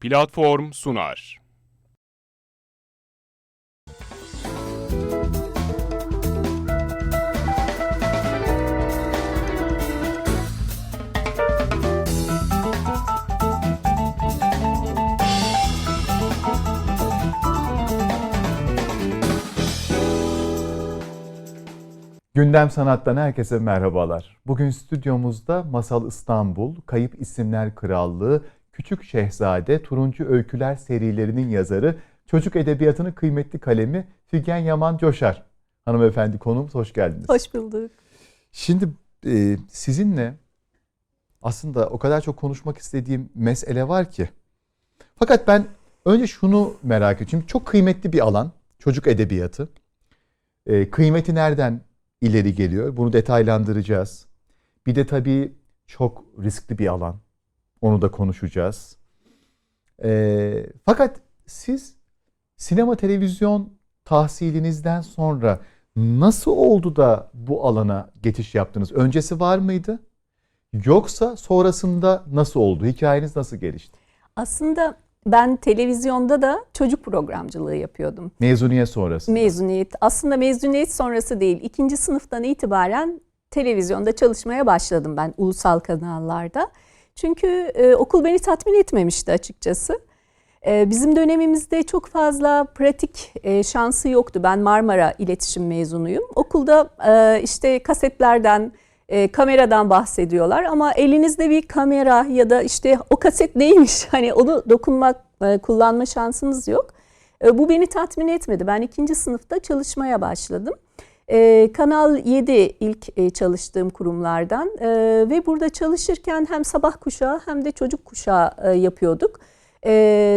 platform sunar. Gündem Sanat'tan herkese merhabalar. Bugün stüdyomuzda Masal İstanbul, Kayıp İsimler Krallığı, Küçük Şehzade, Turuncu Öyküler serilerinin yazarı, çocuk edebiyatının kıymetli kalemi Figen Yaman Coşar. Hanımefendi konumuz hoş geldiniz. Hoş bulduk. Şimdi e, sizinle aslında o kadar çok konuşmak istediğim mesele var ki. Fakat ben önce şunu merak ediyorum. Çok kıymetli bir alan çocuk edebiyatı. E, kıymeti nereden ileri geliyor? Bunu detaylandıracağız. Bir de tabii çok riskli bir alan. Onu da konuşacağız. E, fakat siz sinema televizyon tahsilinizden sonra nasıl oldu da bu alana geçiş yaptınız? Öncesi var mıydı? Yoksa sonrasında nasıl oldu? Hikayeniz nasıl gelişti? Aslında ben televizyonda da çocuk programcılığı yapıyordum. Mezuniyet sonrası. Mezuniyet, aslında mezuniyet sonrası değil, ikinci sınıftan itibaren televizyonda çalışmaya başladım ben ulusal kanallarda. Çünkü e, okul beni tatmin etmemişti açıkçası. E, bizim dönemimizde çok fazla pratik e, şansı yoktu. Ben Marmara İletişim mezunuyum. Okulda e, işte kasetlerden, e, kameradan bahsediyorlar ama elinizde bir kamera ya da işte o kaset neymiş hani onu dokunmak, e, kullanma şansınız yok. E, bu beni tatmin etmedi. Ben ikinci sınıfta çalışmaya başladım. E, Kanal 7 ilk e, çalıştığım kurumlardan e, ve burada çalışırken hem sabah kuşağı hem de çocuk kuşağı e, yapıyorduk. E,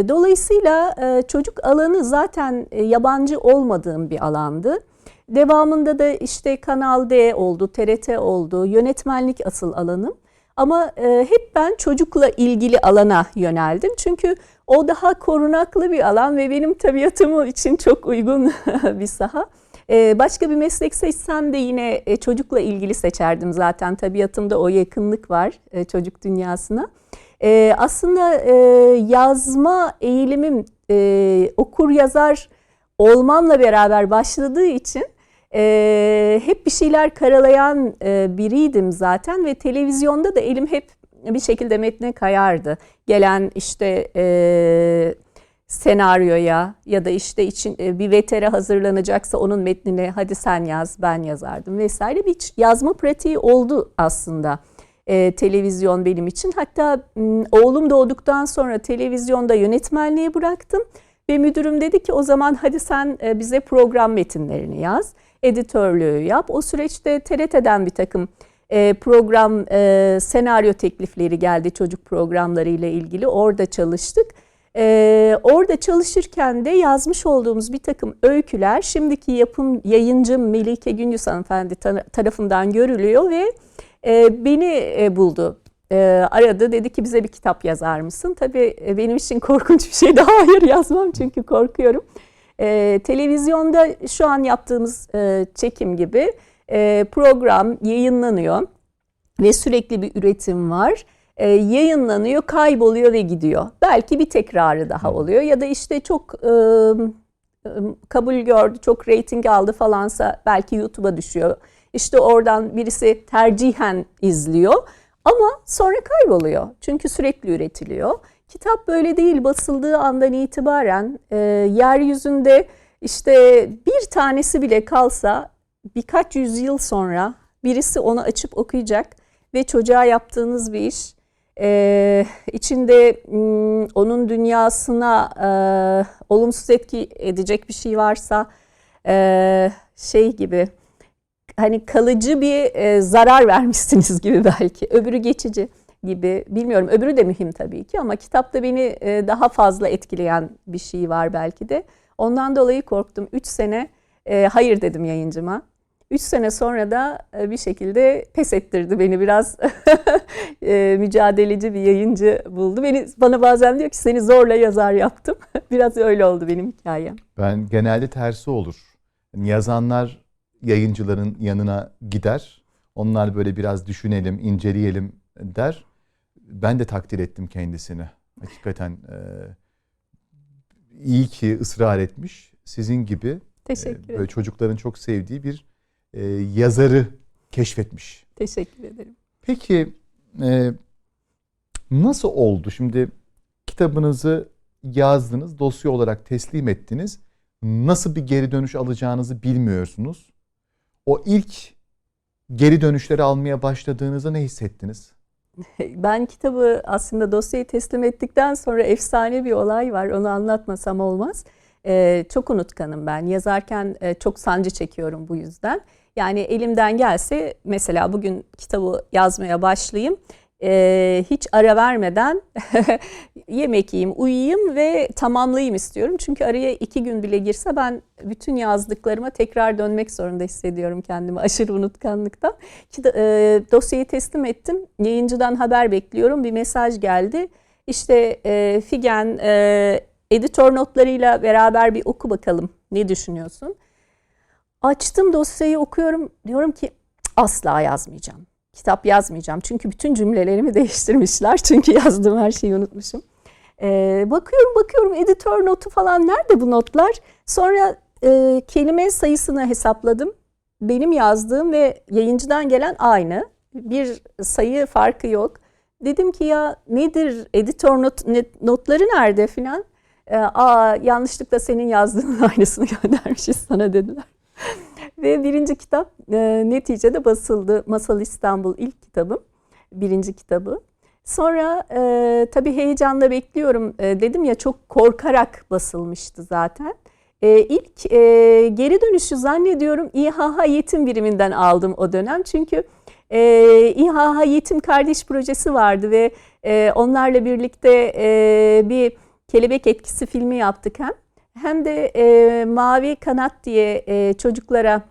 dolayısıyla e, çocuk alanı zaten e, yabancı olmadığım bir alandı. Devamında da işte Kanal D oldu, TRT oldu, yönetmenlik asıl alanım. Ama e, hep ben çocukla ilgili alana yöneldim. Çünkü o daha korunaklı bir alan ve benim tabiatım için çok uygun bir saha. E, başka bir meslek seçsem de yine e, çocukla ilgili seçerdim zaten. Tabiatımda o yakınlık var e, çocuk dünyasına. E, aslında e, yazma eğilimim okur yazar olmamla beraber başladığı için hep bir şeyler karalayan biriydim zaten ve televizyonda da elim hep bir şekilde metne kayardı. Gelen işte senaryoya ya da işte için e, bir vetere hazırlanacaksa onun metnine hadi sen yaz ben yazardım vesaire bir yazma pratiği oldu aslında e, televizyon benim için. Hatta oğlum doğduktan sonra televizyonda yönetmenliği bıraktım ve müdürüm dedi ki o zaman hadi sen e, bize program metinlerini yaz, editörlüğü yap. O süreçte TRT'den bir takım e, program senaryo teklifleri geldi çocuk programları ile ilgili. Orada çalıştık. E, orada çalışırken de yazmış olduğumuz bir takım öyküler şimdiki yapım yayıncım Melike Gündüz hanımefendi tarafından görülüyor ve e, beni e, buldu. E, aradı dedi ki bize bir kitap yazar mısın? Tabii e, benim için korkunç bir şey daha hayır yazmam çünkü korkuyorum. E, televizyonda şu an yaptığımız e, çekim gibi e, program yayınlanıyor ve sürekli bir üretim var. E, yayınlanıyor, kayboluyor ve gidiyor. Belki bir tekrarı daha oluyor ya da işte çok e, kabul gördü, çok reyting aldı falansa belki YouTube'a düşüyor. İşte oradan birisi tercihen izliyor ama sonra kayboluyor. Çünkü sürekli üretiliyor. Kitap böyle değil basıldığı andan itibaren e, yeryüzünde işte bir tanesi bile kalsa birkaç yüzyıl sonra birisi onu açıp okuyacak ve çocuğa yaptığınız bir iş e, içinde m, onun dünyasına e, olumsuz etki edecek bir şey varsa e, şey gibi hani kalıcı bir e, zarar vermişsiniz gibi belki. Öbürü geçici gibi. Bilmiyorum öbürü de mühim tabii ki ama kitapta beni e, daha fazla etkileyen bir şey var belki de. Ondan dolayı korktum. 3 sene e, hayır dedim yayıncıma. 3 sene sonra da e, bir şekilde pes ettirdi beni biraz e, mücadeleci bir yayıncı buldu. Beni bana bazen diyor ki seni zorla yazar yaptım. biraz öyle oldu benim hikayem. Ben genelde tersi olur. Yazanlar yayıncıların yanına gider. Onlar böyle biraz düşünelim, inceleyelim der. Ben de takdir ettim kendisini. Hakikaten e, iyi ki ısrar etmiş. Sizin gibi e, Teşekkür böyle ederim. çocukların çok sevdiği bir e, yazarı keşfetmiş. Teşekkür ederim. Peki e, nasıl oldu? Şimdi kitabınızı yazdınız, dosya olarak teslim ettiniz. Nasıl bir geri dönüş alacağınızı bilmiyorsunuz. O ilk geri dönüşleri almaya başladığınızda ne hissettiniz? Ben kitabı aslında dosyayı teslim ettikten sonra efsane bir olay var. Onu anlatmasam olmaz. Ee, çok unutkanım ben. Yazarken e, çok sancı çekiyorum bu yüzden. Yani elimden gelse mesela bugün kitabı yazmaya başlayayım. Ee, hiç ara vermeden yemek yiyeyim, uyuyayım ve tamamlayayım istiyorum. Çünkü araya iki gün bile girse ben bütün yazdıklarıma tekrar dönmek zorunda hissediyorum kendimi aşırı unutkanlıktan. Ki e, dosyayı teslim ettim. Yayıncıdan haber bekliyorum. Bir mesaj geldi. İşte e, Figen e, editör notlarıyla beraber bir oku bakalım. Ne düşünüyorsun? Açtım dosyayı okuyorum. Diyorum ki "Cık, asla yazmayacağım. Kitap yazmayacağım. Çünkü bütün cümlelerimi değiştirmişler. Çünkü yazdığım her şeyi unutmuşum. E, bakıyorum bakıyorum editör notu falan nerede bu notlar? Sonra e, kelime sayısını hesapladım benim yazdığım ve yayıncıdan gelen aynı. Bir sayı farkı yok. Dedim ki ya nedir editör not, notları nerede filan. Ee, Aa yanlışlıkla senin yazdığının aynısını göndermişiz sana dediler. Ve birinci kitap e, neticede basıldı. Masal İstanbul ilk kitabım. Birinci kitabı. Sonra e, tabii heyecanla bekliyorum. E, dedim ya çok korkarak basılmıştı zaten. E, ilk e, geri dönüşü zannediyorum İHH Yetim Biriminden aldım o dönem. Çünkü e, İHH Yetim Kardeş Projesi vardı ve e, onlarla birlikte e, bir kelebek etkisi filmi yaptık hem. Hem de e, Mavi Kanat diye e, çocuklara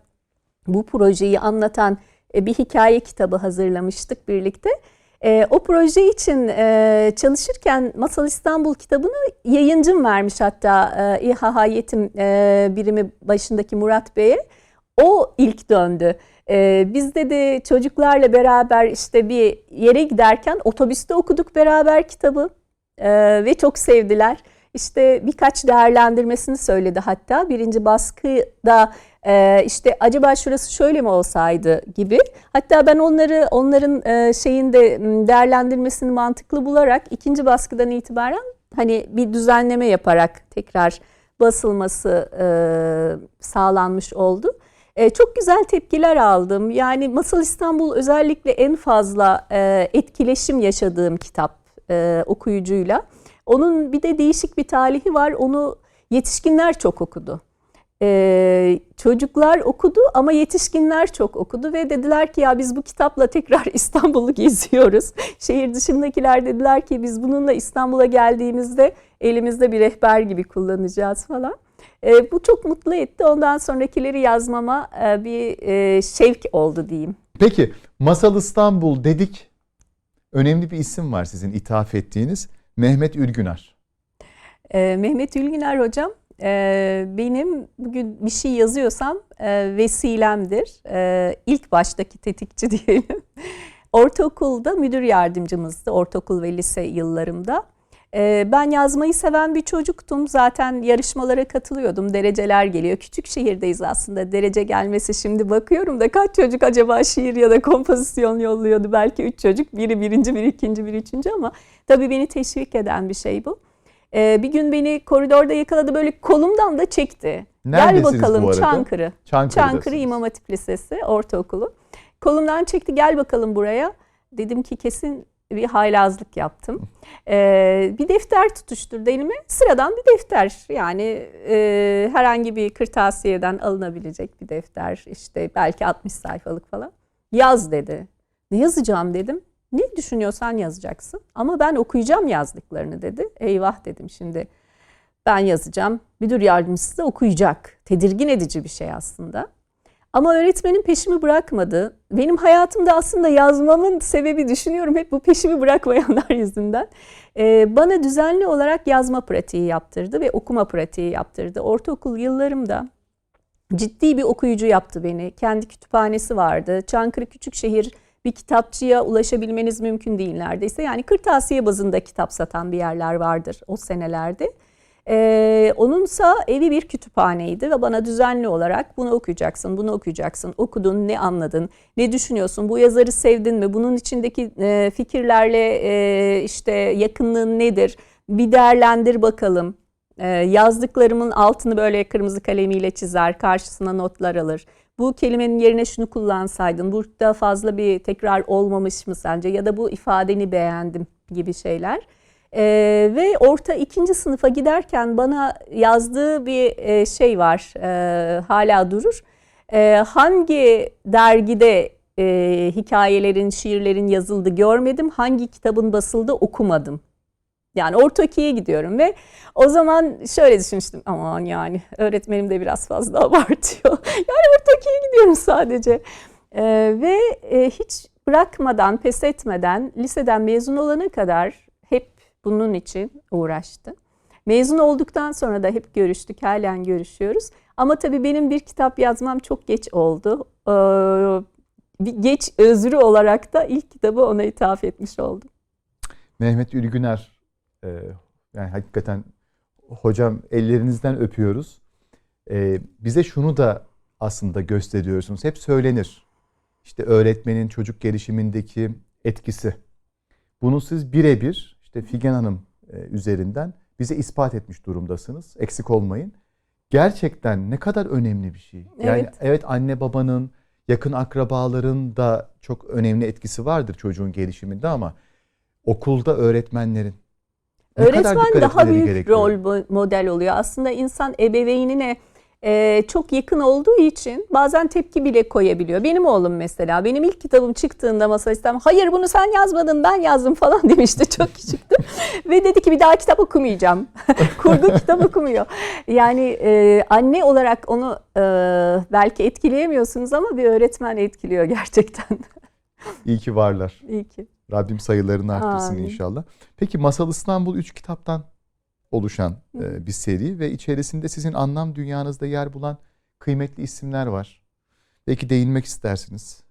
bu projeyi anlatan e, bir hikaye kitabı hazırlamıştık birlikte. E, o proje için e, çalışırken Masal İstanbul kitabını yayıncım vermiş hatta e, İHH Yetim e, birimi başındaki Murat Bey'e. O ilk döndü. E, biz de çocuklarla beraber işte bir yere giderken otobüste okuduk beraber kitabı E, ve çok sevdiler. İşte birkaç değerlendirmesini söyledi hatta birinci baskıda e, işte acaba şurası şöyle mi olsaydı gibi. Hatta ben onları onların e, şeyinde değerlendirmesini mantıklı bularak ikinci baskıdan itibaren hani bir düzenleme yaparak tekrar basılması e, sağlanmış oldu. E, çok güzel tepkiler aldım. Yani Masal İstanbul özellikle en fazla e, etkileşim yaşadığım kitap e, okuyucuyla. Onun bir de değişik bir talihi var. Onu yetişkinler çok okudu. Ee, çocuklar okudu ama yetişkinler çok okudu ve dediler ki ya biz bu kitapla tekrar İstanbul'u geziyoruz. Şehir dışındakiler dediler ki biz bununla İstanbul'a geldiğimizde elimizde bir rehber gibi kullanacağız falan. Ee, bu çok mutlu etti. Ondan sonrakileri yazmama e, bir e, şevk oldu diyeyim. Peki Masal İstanbul dedik. Önemli bir isim var sizin ithaf ettiğiniz. Mehmet Ülgünar. Ee, Mehmet Ülgüner hocam e, benim bugün bir şey yazıyorsam e, vesilemdir. E, ilk baştaki tetikçi diyelim. Ortaokulda müdür yardımcımızdı. Ortaokul ve lise yıllarımda. E, ben yazmayı seven bir çocuktum. Zaten yarışmalara katılıyordum. Dereceler geliyor. Küçük şehirdeyiz aslında. Derece gelmesi şimdi bakıyorum da kaç çocuk acaba şiir ya da kompozisyon yolluyordu. Belki üç çocuk. Biri birinci, biri ikinci, biri üçüncü ama tabii beni teşvik eden bir şey bu. Ee, bir gün beni koridorda yakaladı böyle kolumdan da çekti. Gel Neredesiniz bakalım bu arada? Çankırı. Çankırı İmam Hatip Lisesi ortaokulu. Kolumdan çekti gel bakalım buraya. Dedim ki kesin bir haylazlık yaptım. Ee, bir defter tutuşturdu elime. Sıradan bir defter. Yani e, herhangi bir kırtasiyeden alınabilecek bir defter. İşte belki 60 sayfalık falan. Yaz dedi. Ne yazacağım dedim. Ne düşünüyorsan yazacaksın. Ama ben okuyacağım yazdıklarını dedi. Eyvah dedim şimdi. Ben yazacağım. Müdür yardımcısı da okuyacak. Tedirgin edici bir şey aslında. Ama öğretmenim peşimi bırakmadı. Benim hayatımda aslında yazmamın sebebi düşünüyorum hep bu peşimi bırakmayanlar yüzünden. Ee, bana düzenli olarak yazma pratiği yaptırdı ve okuma pratiği yaptırdı. Ortaokul yıllarımda ciddi bir okuyucu yaptı beni. Kendi kütüphanesi vardı. Çankırı Küçükşehir bir kitapçıya ulaşabilmeniz mümkün değil neredeyse. Yani kırtasiye bazında kitap satan bir yerler vardır o senelerde. Ee, onunsa evi bir kütüphaneydi ve bana düzenli olarak bunu okuyacaksın, bunu okuyacaksın, okudun, ne anladın, ne düşünüyorsun, bu yazarı sevdin mi, bunun içindeki e, fikirlerle e, işte yakınlığın nedir, bir değerlendir bakalım. E, yazdıklarımın altını böyle kırmızı kalemiyle çizer, karşısına notlar alır. Bu kelimenin yerine şunu kullansaydın, burada fazla bir tekrar olmamış mı sence ya da bu ifadeni beğendim gibi şeyler. Ee, ve orta ikinci sınıfa giderken bana yazdığı bir e, şey var, e, hala durur. E, hangi dergide e, hikayelerin, şiirlerin yazıldı görmedim, hangi kitabın basıldı okumadım. Yani orta ikiye gidiyorum ve o zaman şöyle düşünmüştüm. Aman yani öğretmenim de biraz fazla abartıyor. yani orta ikiye gidiyorum sadece. E, ve e, hiç bırakmadan, pes etmeden liseden mezun olana kadar bunun için uğraştı. Mezun olduktan sonra da hep görüştük, halen görüşüyoruz. Ama tabii benim bir kitap yazmam çok geç oldu. Ee, geç özrü olarak da ilk kitabı ona ithaf etmiş oldum. Mehmet Ülgüner e, yani hakikaten hocam ellerinizden öpüyoruz. E, bize şunu da aslında gösteriyorsunuz. Hep söylenir. İşte öğretmenin çocuk gelişimindeki etkisi. Bunu siz birebir işte Figen Hanım e, üzerinden bize ispat etmiş durumdasınız. Eksik olmayın. Gerçekten ne kadar önemli bir şey. Yani Evet. evet anne babanın, yakın akrabaların da çok önemli etkisi vardır çocuğun gelişiminde ama okulda öğretmenlerin ne Öğretmen daha büyük gerekiyor? rol mo- model oluyor. Aslında insan ebeveynine e, çok yakın olduğu için bazen tepki bile koyabiliyor. Benim oğlum mesela benim ilk kitabım çıktığında masal istem hayır bunu sen yazmadın ben yazdım falan demişti çok küçüktü. Ve dedi ki bir daha kitap okumayacağım. Kurgu kitap okumuyor. Yani e, anne olarak onu e, belki etkileyemiyorsunuz ama bir öğretmen etkiliyor gerçekten. İyi ki varlar. İyi ki. Rabbim sayılarını arttırsın Amin. inşallah. Peki Masal İstanbul 3 kitaptan oluşan e, bir seri ve içerisinde sizin anlam dünyanızda yer bulan kıymetli isimler var. Belki değinmek istersiniz.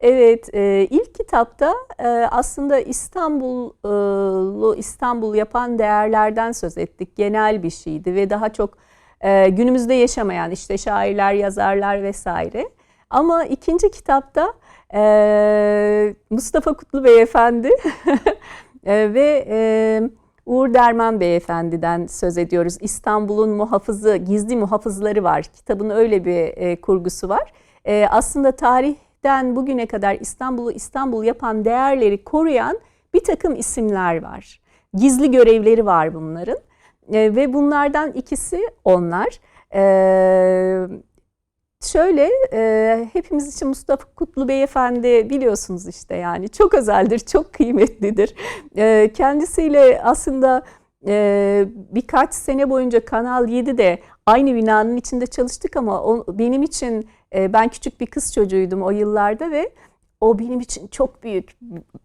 Evet, e, ilk kitapta e, aslında İstanbul'u İstanbul yapan değerlerden söz ettik. Genel bir şeydi ve daha çok e, günümüzde yaşamayan işte şairler, yazarlar vesaire. Ama ikinci kitapta e, Mustafa Kutlu Beyefendi e, ve e, Uğur Derman Beyefendi'den söz ediyoruz. İstanbul'un muhafızı, gizli muhafızları var. Kitabın öyle bir e, kurgusu var. E, aslında tarihten bugüne kadar İstanbul'u İstanbul yapan değerleri koruyan bir takım isimler var. Gizli görevleri var bunların. E, ve bunlardan ikisi onlar. E, Şöyle e, hepimiz için Mustafa Kutlu Beyefendi biliyorsunuz işte yani çok özeldir, çok kıymetlidir. E, kendisiyle aslında e, birkaç sene boyunca Kanal 7'de aynı binanın içinde çalıştık ama o, benim için e, ben küçük bir kız çocuğuydum o yıllarda ve o benim için çok büyük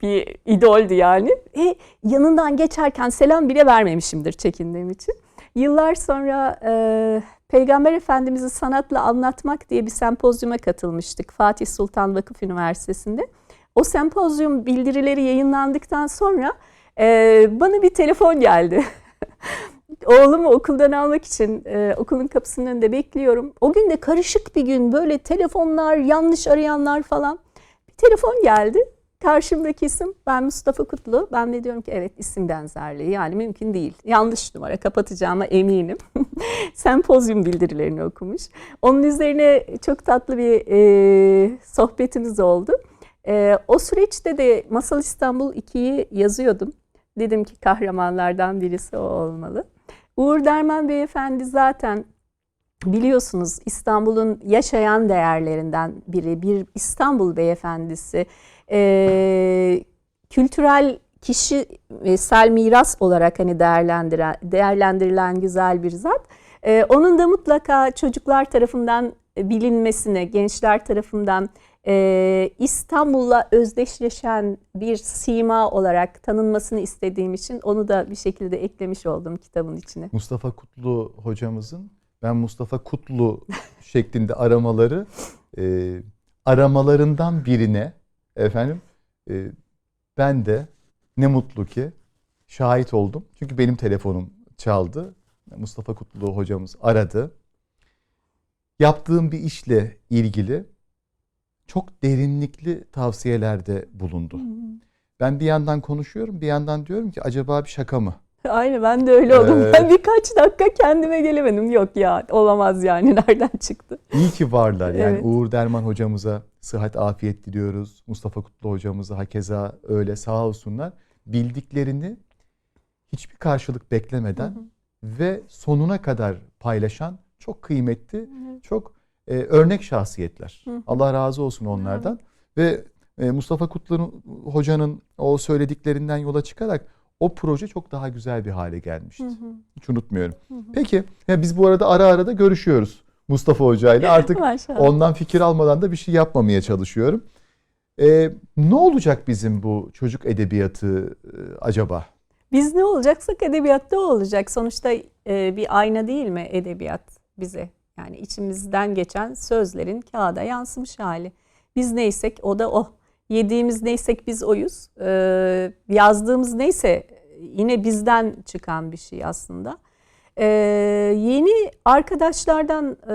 bir idoldü yani. E, yanından geçerken selam bile vermemişimdir çekindiğim için. Yıllar sonra e, Peygamber Efendimiz'i sanatla anlatmak diye bir sempozyuma katılmıştık Fatih Sultan Vakıf Üniversitesi'nde. O sempozyum bildirileri yayınlandıktan sonra e, bana bir telefon geldi. Oğlumu okuldan almak için e, okulun kapısının önünde bekliyorum. O gün de karışık bir gün böyle telefonlar, yanlış arayanlar falan. Bir telefon geldi. Karşımdaki isim ben Mustafa Kutlu. Ben de diyorum ki evet isim benzerliği yani mümkün değil. Yanlış numara kapatacağıma eminim. Sempozyum bildirilerini okumuş. Onun üzerine çok tatlı bir e, sohbetimiz oldu. E, o süreçte de Masal İstanbul 2'yi yazıyordum. Dedim ki kahramanlardan birisi o olmalı. Uğur Derman Beyefendi zaten biliyorsunuz İstanbul'un yaşayan değerlerinden biri. Bir İstanbul beyefendisi. Ee, kültürel kişisel miras olarak hani değerlendiren, değerlendirilen güzel bir zat. Ee, onun da mutlaka çocuklar tarafından bilinmesine, gençler tarafından e, İstanbul'la özdeşleşen bir sima olarak tanınmasını istediğim için onu da bir şekilde eklemiş oldum kitabın içine. Mustafa Kutlu hocamızın ben Mustafa Kutlu şeklinde aramaları e, aramalarından birine efendim e, ben de ne mutlu ki şahit oldum. Çünkü benim telefonum çaldı. Mustafa Kutlu hocamız aradı. Yaptığım bir işle ilgili çok derinlikli tavsiyelerde bulundu. Ben bir yandan konuşuyorum, bir yandan diyorum ki acaba bir şaka mı? Aynı ben de öyle oldum. Ee, Ben birkaç dakika kendime gelemedim. Yok ya olamaz yani nereden çıktı? İyi ki varlar. Yani Evet. Uğur Derman hocamıza sıhhat afiyet diliyoruz. Mustafa Kutlu hocamıza hakeza öyle sağ olsunlar. Bildiklerini hiçbir karşılık beklemeden ve sonuna kadar paylaşan çok kıymetli, çok e, örnek şahsiyetler. Hı hı. Allah razı olsun onlardan. Ve e, Mustafa Kutlu hocanın o söylediklerinden yola çıkarak o proje çok daha güzel bir hale gelmişti. Hı hı. Hiç unutmuyorum. Peki ya biz bu arada ara ara da görüşüyoruz Mustafa Hoca ile. Artık ondan fikir almadan da bir şey yapmamaya çalışıyorum. Ee, ne olacak bizim bu çocuk edebiyatı e, acaba? Biz ne olacaksak edebiyatta olacak. Sonuçta e, bir ayna değil mi edebiyat bize? Yani içimizden geçen sözlerin kağıda yansımış hali. Biz neysek o da o. Yediğimiz neysek biz oyuz. E, yazdığımız neyse yine bizden çıkan bir şey aslında. E, yeni arkadaşlardan e,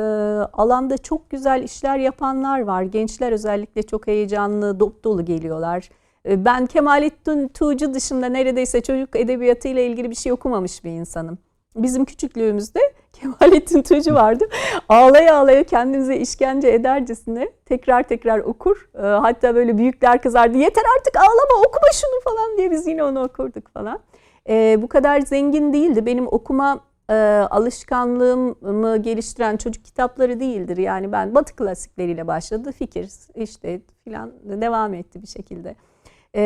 alanda çok güzel işler yapanlar var. Gençler özellikle çok heyecanlı, dop dolu geliyorlar. E, Ben Kemalettin Tuğcu dışında neredeyse çocuk edebiyatı ile ilgili bir şey okumamış bir insanım. Bizim küçüklüğümüzde Kemalettin Tuğcu vardı. Ağlaya ağlaya kendimize işkence edercesine tekrar tekrar okur. E, Hatta böyle büyükler kızardı. Yeter artık ağlama okuma şunu falan diye biz yine onu okurduk falan. E, bu kadar zengin değildi. Benim okuma e, alışkanlığımı geliştiren çocuk kitapları değildir. Yani ben Batı klasikleriyle başladı. Fikir işte filan devam etti bir şekilde. E,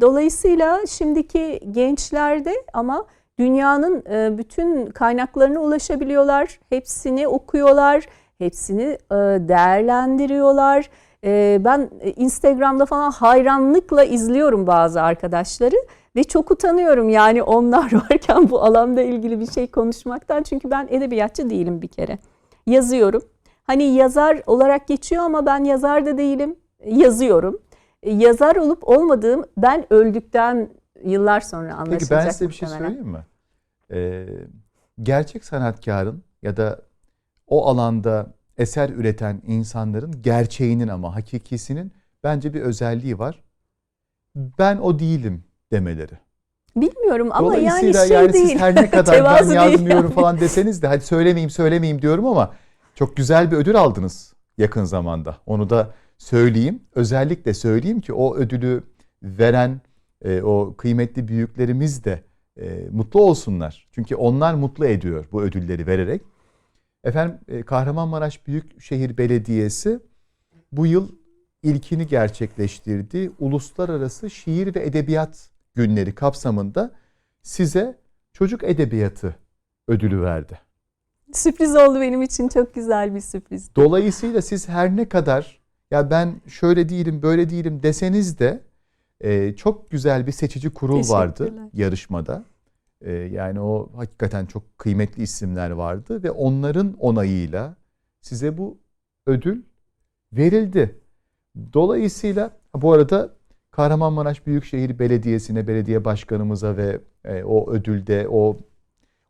dolayısıyla şimdiki gençlerde ama dünyanın e, bütün kaynaklarına ulaşabiliyorlar. Hepsini okuyorlar. Hepsini e, değerlendiriyorlar. E, ben Instagram'da falan hayranlıkla izliyorum bazı arkadaşları ve çok utanıyorum yani onlar varken bu alanda ilgili bir şey konuşmaktan. Çünkü ben edebiyatçı değilim bir kere. Yazıyorum. Hani yazar olarak geçiyor ama ben yazar da değilim. Yazıyorum. E, Yazar olup olmadığım ben öldükten yıllar sonra anlaşılacak. Peki ben size bir şey söyleyeyim mi? Ee, gerçek sanatkarın ya da o alanda eser üreten insanların gerçeğinin ama hakikisinin bence bir özelliği var. Ben o değilim demeleri. Bilmiyorum ama yani şey yani değil. siz her ne kadar ben yazmıyorum yani. falan deseniz de hadi söylemeyeyim söylemeyeyim diyorum ama çok güzel bir ödül aldınız yakın zamanda. Onu da söyleyeyim. Özellikle söyleyeyim ki o ödülü veren e, o kıymetli büyüklerimiz de e, mutlu olsunlar. Çünkü onlar mutlu ediyor bu ödülleri vererek. Efendim e, Kahramanmaraş Büyükşehir Belediyesi bu yıl ilkini gerçekleştirdiği Uluslararası Şiir ve Edebiyat Günleri kapsamında size çocuk edebiyatı ödülü verdi. Sürpriz oldu benim için çok güzel bir sürpriz. Dolayısıyla siz her ne kadar ya ben şöyle değilim böyle değilim deseniz de e, çok güzel bir seçici kurul vardı yarışmada. E, yani o hakikaten çok kıymetli isimler vardı ve onların onayıyla size bu ödül verildi. Dolayısıyla bu arada Kahramanmaraş Büyükşehir Belediyesi'ne, belediye başkanımıza ve e, o ödülde, o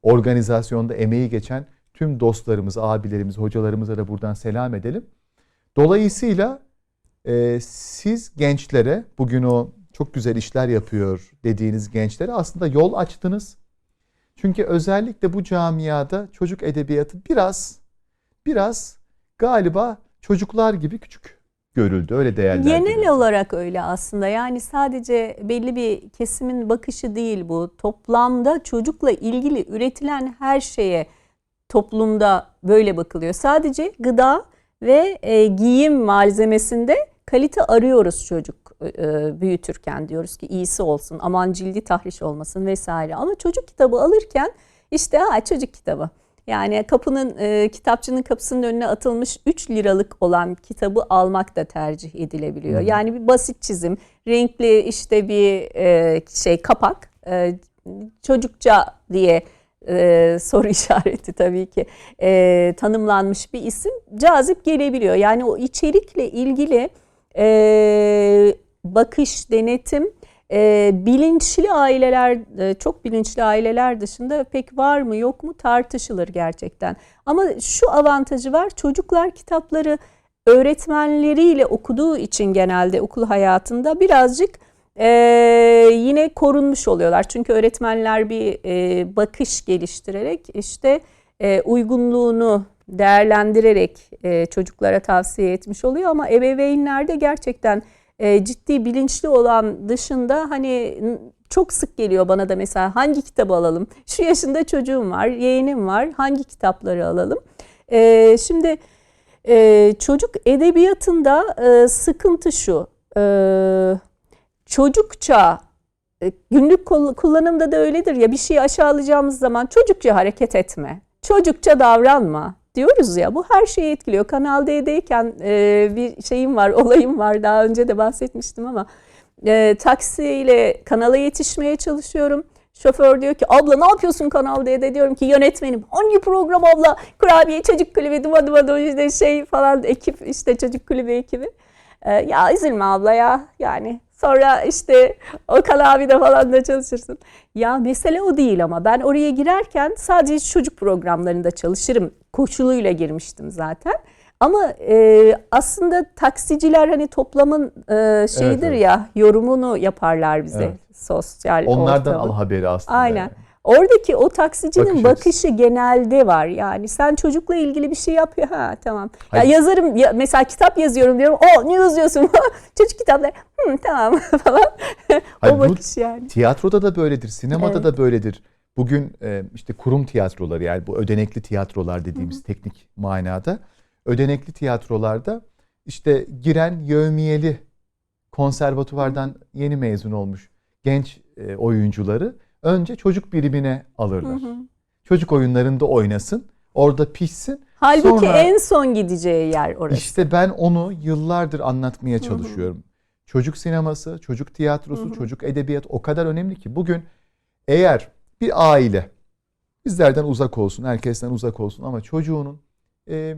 organizasyonda emeği geçen tüm dostlarımız, abilerimiz, hocalarımıza da buradan selam edelim. Dolayısıyla e, siz gençlere, bugün o çok güzel işler yapıyor dediğiniz gençlere aslında yol açtınız. Çünkü özellikle bu camiada çocuk edebiyatı biraz, biraz galiba çocuklar gibi küçük görüldü. Öyle değerlendirildi. Genel olarak öyle aslında. Yani sadece belli bir kesimin bakışı değil bu. Toplamda çocukla ilgili üretilen her şeye toplumda böyle bakılıyor. Sadece gıda ve e, giyim malzemesinde kalite arıyoruz çocuk e, büyütürken diyoruz ki iyisi olsun aman cildi tahriş olmasın vesaire ama çocuk kitabı alırken işte ha çocuk kitabı yani kapının e, kitapçının kapısının önüne atılmış 3 liralık olan kitabı almak da tercih edilebiliyor. Hı. Yani bir basit çizim, renkli işte bir e, şey kapak, e, çocukça diye e, soru işareti tabii ki e, tanımlanmış bir isim cazip gelebiliyor. Yani o içerikle ilgili e, bakış, denetim, e, bilinçli aileler, e, çok bilinçli aileler dışında pek var mı yok mu tartışılır gerçekten. Ama şu avantajı var, çocuklar kitapları öğretmenleriyle okuduğu için genelde okul hayatında birazcık e, yine korunmuş oluyorlar. Çünkü öğretmenler bir e, bakış geliştirerek işte e, uygunluğunu değerlendirerek e, çocuklara tavsiye etmiş oluyor ama ebeveynler de gerçekten e, ciddi bilinçli olan dışında hani çok sık geliyor bana da mesela hangi kitabı alalım? Şu yaşında çocuğum var, yeğenim var. Hangi kitapları alalım? E, şimdi e, çocuk edebiyatında e, sıkıntı şu. E, çocukça e, günlük kul- kullanımda da öyledir ya bir şeyi aşağılayacağımız zaman çocukça hareket etme, çocukça davranma diyoruz ya bu her şeyi etkiliyor. Kanal D'deyken e, bir şeyim var, olayım var daha önce de bahsetmiştim ama e, taksiyle kanala yetişmeye çalışıyorum. Şoför diyor ki abla ne yapıyorsun Kanal D'de diyorum ki yönetmenim hangi program abla kurabiye çocuk kulübü duva duva duva işte şey falan ekip işte çocuk kulübü ekibi. Ee, ya üzülme abla ya yani sonra işte Okan abi de falan da çalışırsın. Ya mesele o değil ama ben oraya girerken sadece çocuk programlarında çalışırım koşuluyla girmiştim zaten. Ama e, aslında taksiciler hani toplamın e, şeyidir evet. ya yorumunu yaparlar bize Evet. sosyal Onlardan ortamın. al haberi aslında. Aynen. yani. Oradaki o taksicinin Bakış bakışı genelde var. Yani sen çocukla ilgili bir şey yapıyor. Ha tamam. Ya Hayır. yazarım ya, mesela kitap yazıyorum diyorum. O ne yazıyorsun? Çocuk kitapları. Hı, tamam falan. Hayır, o bu bakış yani. Tiyatroda da böyledir, sinemada Evet. da böyledir. Bugün e, işte kurum tiyatroları yani bu ödenekli tiyatrolar dediğimiz teknik manada ödenekli tiyatrolarda işte giren yevmiyeli konservatuvardan yeni mezun olmuş genç e, oyuncuları önce çocuk birimine alırlar. Çocuk oyunlarında oynasın, orada pişsin. Halbuki Sonra- en son gideceği yer orası. İşte ben onu yıllardır anlatmaya çalışıyorum. Çocuk sineması, çocuk tiyatrosu, çocuk edebiyat o kadar önemli ki bugün eğer bir aile bizlerden uzak olsun, herkesten uzak olsun ama çocuğunun e,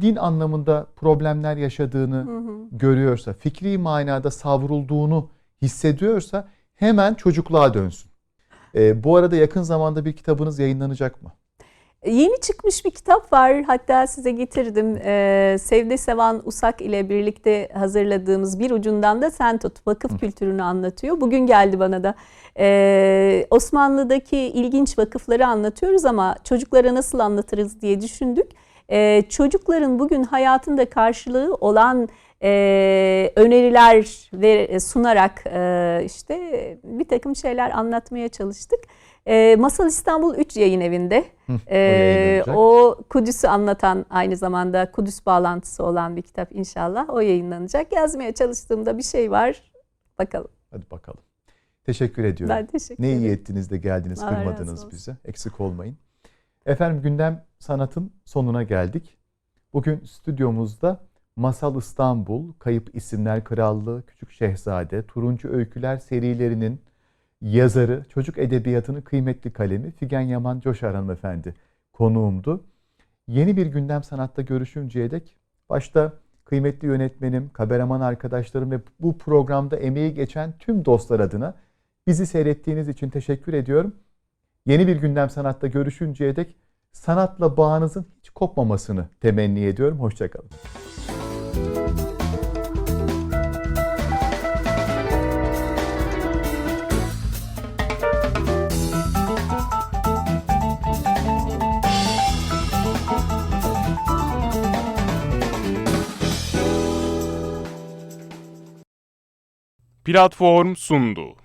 din anlamında problemler yaşadığını görüyorsa, fikri manada savrulduğunu hissediyorsa hemen çocukluğa dönsün. E, bu arada yakın zamanda bir kitabınız yayınlanacak mı? Yeni çıkmış bir kitap var. Hatta size getirdim. Ee, Sevde Sevan Usak ile birlikte hazırladığımız bir ucundan da Sen Tut. Vakıf kültürünü anlatıyor. Bugün geldi bana da. Ee, Osmanlı'daki ilginç vakıfları anlatıyoruz ama çocuklara nasıl anlatırız diye düşündük. Ee, çocukların bugün hayatında karşılığı olan e, öneriler ve sunarak e, işte bir takım şeyler anlatmaya çalıştık. E, Masal İstanbul 3 yayın evinde. E, o Kudüs'ü anlatan aynı zamanda Kudüs bağlantısı olan bir kitap inşallah. O yayınlanacak. Yazmaya çalıştığımda bir şey var. Bakalım. Hadi bakalım. Teşekkür ediyorum. Ben teşekkür Ne ederim. iyi ettiniz de geldiniz, razı kırmadınız olsun. bizi. Eksik olmayın. Efendim gündem sanatın sonuna geldik. Bugün stüdyomuzda Masal İstanbul, Kayıp İsimler Krallığı, Küçük Şehzade, Turuncu Öyküler serilerinin yazarı, çocuk edebiyatının kıymetli kalemi Figen Yaman Coşar hanımefendi konuğumdu. Yeni bir gündem sanatta görüşünceye dek başta kıymetli yönetmenim, kameraman arkadaşlarım ve bu programda emeği geçen tüm dostlar adına bizi seyrettiğiniz için teşekkür ediyorum. Yeni bir gündem sanatta görüşünceye dek sanatla bağınızın hiç kopmamasını temenni ediyorum. Hoşçakalın. Platform sundu.